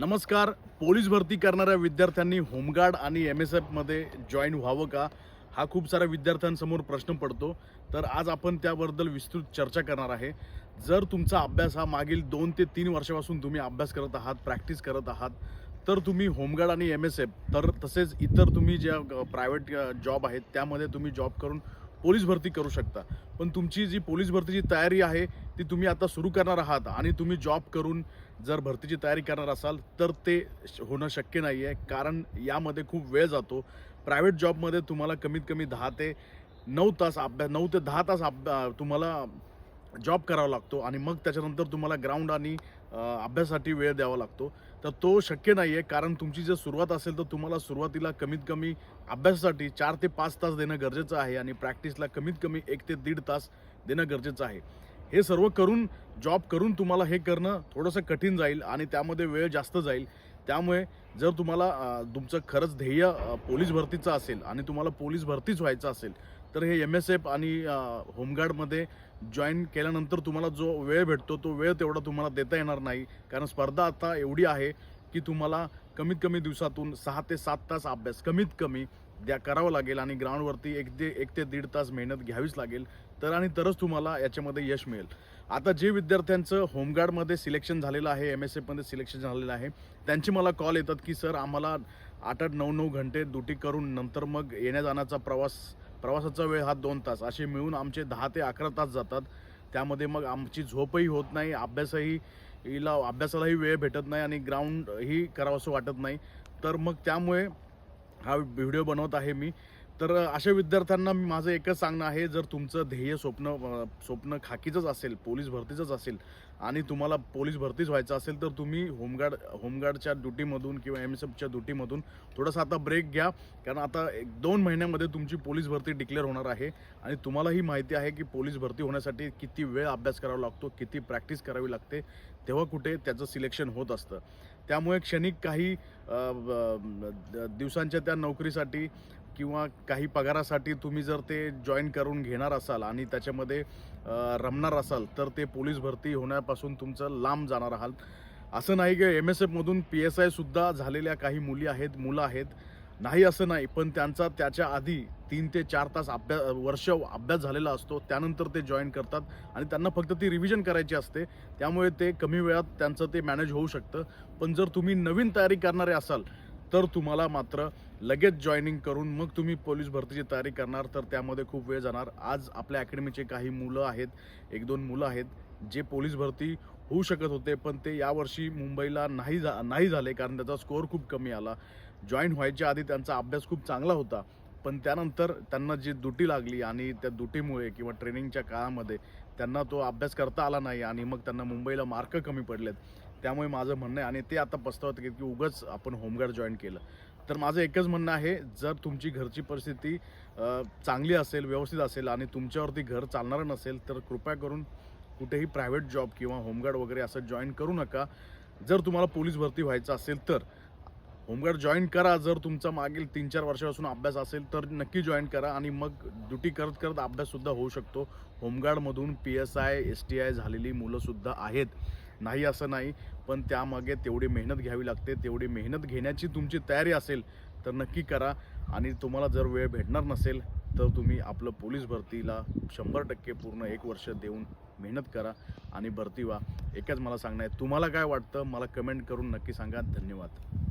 नमस्कार. पोलीस भरती करणाऱ्या विद्यार्थ्यांनी होमगार्ड आणि एम एस एफमध्ये जॉईन व्हावं का? हा खूप साऱ्या विद्यार्थ्यांसमोर प्रश्न पडतो. तर आज आपण त्याबद्दल विस्तृत चर्चा करणार आहे. जर तुमचा अभ्यास हा मागील दोन ते तीन वर्षापासून तुम्ही अभ्यास करत आहात प्रॅक्टिस करत आहात तर तुम्ही होमगार्ड आणि एम एस एफ तर तसेच इतर तुम्ही ज्या प्रायव्हेट जॉब आहेत त्यामध्ये तुम्ही जॉब करून पोलीस भरती करू शकता. पण तुमची जी पोलीस भरतीची तयारी आहे ती तुम्ही आता सुरू करणार आहात आणि तुम्ही जॉब करून जर भरतीची तयारी करणार असाल तर ते श- होणं शक्य नाही आहे कारण यामध्ये खूप वेळ जातो. प्रायव्हेट जॉबमध्ये तुम्हाला कमीत कमी दहा ते नऊ तास अभ्यास नऊ ते दहा तास अभ्या तुम्हाला जॉब करावा लागतो आणि मग त्याच्यानंतर तुम्हाला ग्राउंड आणि अभ्यासासाठी वेळ द्यावा लागतो. तर तो शक्य नाही आहे कारण तुमची जर सुरुवात असेल तर तुम्हाला सुरुवातीला कमीत कमी अभ्यासासाठी चार ते पाच तास देणं गरजेचं आहे आणि प्रॅक्टिसला कमीत कमी एक ते दीड तास देणं गरजेचं आहे. हे सर्व करून जॉब करून तुम्हाला हे करणं थोडंसं कठीण जाईल आणि त्यामध्ये वेळ जास्त जाईल. त्यामुळे जर तुम्हाला तुमचं खरंच ध्येय पोलीस भरतीचं असेल आणि तुम्हाला पोलीस भरतीच व्हायचं असेल तर हे एम एस एफ आणि होमगार्डमध्ये जॉईन केल्यानंतर तुम्हाला जो वेळ भेटतो तो वेळ तेवढा तुम्हाला देता येणार नाही. कारण स्पर्धा आता एवढी आहे की तुम्हाला कमीत कमी दिवसातून सहा ते सात तास अभ्यास कमीत कमी द्या करावं लागेल आणि ग्राउंडवरती एक ते एक ते दीड तास मेहनत घ्यावीच लागेल. तर आणि तरच तुम्हाला याच्यामध्ये यश मिळेल. आता जे विद्यार्थ्यांचं होमगार्डमध्ये सिलेक्शन झालेलं आहे एम एस एफमध्ये सिलेक्शन झालेलं आहे त्यांचे मला कॉल येतात की सर आम्हाला आठ आठ नऊ नऊ घंटे ड्युटी करून नंतर मग येण्या जाण्याचा प्रवास प्रवासाचा वेळ हा दोन तास. असे मिळून आमचे दहा ते अकरा तास जातात. त्यामध्ये मग आमची झोपही होत नाही अभ्यासही हिला अभ्यासालाही वेळ भेटत नाही आणि ग्राउंडही करावंसं वाटत नाही. तर मग त्यामुळे हा व्हिडिओ बनवत आहे मी. तर अशा विद्यार्थ्यांना मी माझं एकच सांगणं आहे जर तुमचं ध्येय स्वप्न स्वप्न खाकीचंच असेल पोलीस भरतीचंच असेल आणि तुम्हाला पोलीस भरतीच व्हायचं असेल तर तुम्ही होमगार्ड होमगार्डच्या ड्युटीमधून किंवा एम एस एफच्या ड्युटीमधून थोडासा आता ब्रेक घ्या. कारण आता एक दोन महिन्यामध्ये तुमची पोलीस भरती डिक्लेअर होणार आहे आणि तुम्हालाही माहिती आहे की पोलीस भरती होण्यासाठी किती वेळ अभ्यास करावा लागतो किती प्रॅक्टिस करावी लागते तेव्हा कुठे त्याचं सिलेक्शन होत असतं. त्यामुळे क्षणिक काही द- दिवसांच्या त्या नोकरीसाठी किंवा काही पगारासाठी तुम्ही जर ते जॉईन करून घेणार असाल आणि त्याच्यामध्ये रमणार असाल तर ते पोलीस भरती होण्यापासून तुमचं लांब जाणार आहात. असं नाही की एम एस एफमधून पी एस आयसुद्धा झालेल्या काही मुली आहेत मुलं आहेत. नाही असं नाही पण त्यांचा त्याच्या आधी तीन ते चार तास अभ्यास वर्ष अभ्यास झालेला असतो. त्यानंतर ते जॉईन करतात आणि त्यांना फक्त ती रिव्हिजन करायची असते. त्यामुळे ते कमी वेळात त्यांचं ते मॅनेज होऊ शकतं. पण जर तुम्ही नवीन तयारी करणारे असाल तर तुम्हाला मात्र लगेच जॉईनिंग करून मग तुम्ही पोलीस भरतीची तयारी करणार तर त्यामध्ये खूप वेळ जाणार. आज आपल्या अकॅडमीचे काही मुलं आहेत एक दोन मुलं आहेत जे पोलीस भरती होऊ शकत होते पण ते यावर्षी मुंबईला नाही जा नाही झाले कारण त्याचा स्कोअर खूप कमी आला. जॉईन व्हायच्या आधी त्यांचा अभ्यास खूप चांगला होता पण त्यानंतर त्यांना जी दुटी लागली आणि त्या दुटीमुळे किंवा ट्रेनिंगच्या काळामध्ये त्यांना तो अभ्यास करता आला नाही आणि मग त्यांना मुंबईला मार्क कमी पडलेत. त्यामुळे माझं म्हणणं आहे आणि ते आता पस्तावत की उगाच आपण होमगार्ड जॉईन केलं. तर माझं एकच म्हणणं आहे जर तुमची घरची परिस्थिती चांगली असेल व्यवस्थित असेल आणि तुमच्यावरती घर चालणारं नसेल तर कृपया करून कुठेही प्रायव्हेट जॉब किंवा होमगार्ड वगैरे असं जॉईन करू नका. जर तुम्हाला पोलीस भरती व्हायचं असेल तर होमगार्ड जॉईन करा. जर तुमचा मागील तीन चार वर्षापासून अभ्यास असेल तर नक्की जॉईन करा आणि मग ड्युटी करत करत अभ्याससुद्धा होऊ शकतो. होमगार्डमधून P S I S T I झालेली मुलंसुद्धा आहेत. नाही असं नाही पण त्यामागे तेवढी मेहनत घ्यावी लागते तेवढी मेहनत घेण्याची तुमची तयारी असेल तर नक्की करा. आणि तुम्हाला जर वेळ भेटणार नसेल तर तुम्ही आपलं पोलीस भरतीला शंभर टक्के पूर्ण एक वर्ष देऊन मेहनत करा आणि भरती व्हा. एकच मला सांगणं आहे तुम्हाला काय वाटतं मला कमेंट करून नक्की सांगा. धन्यवाद.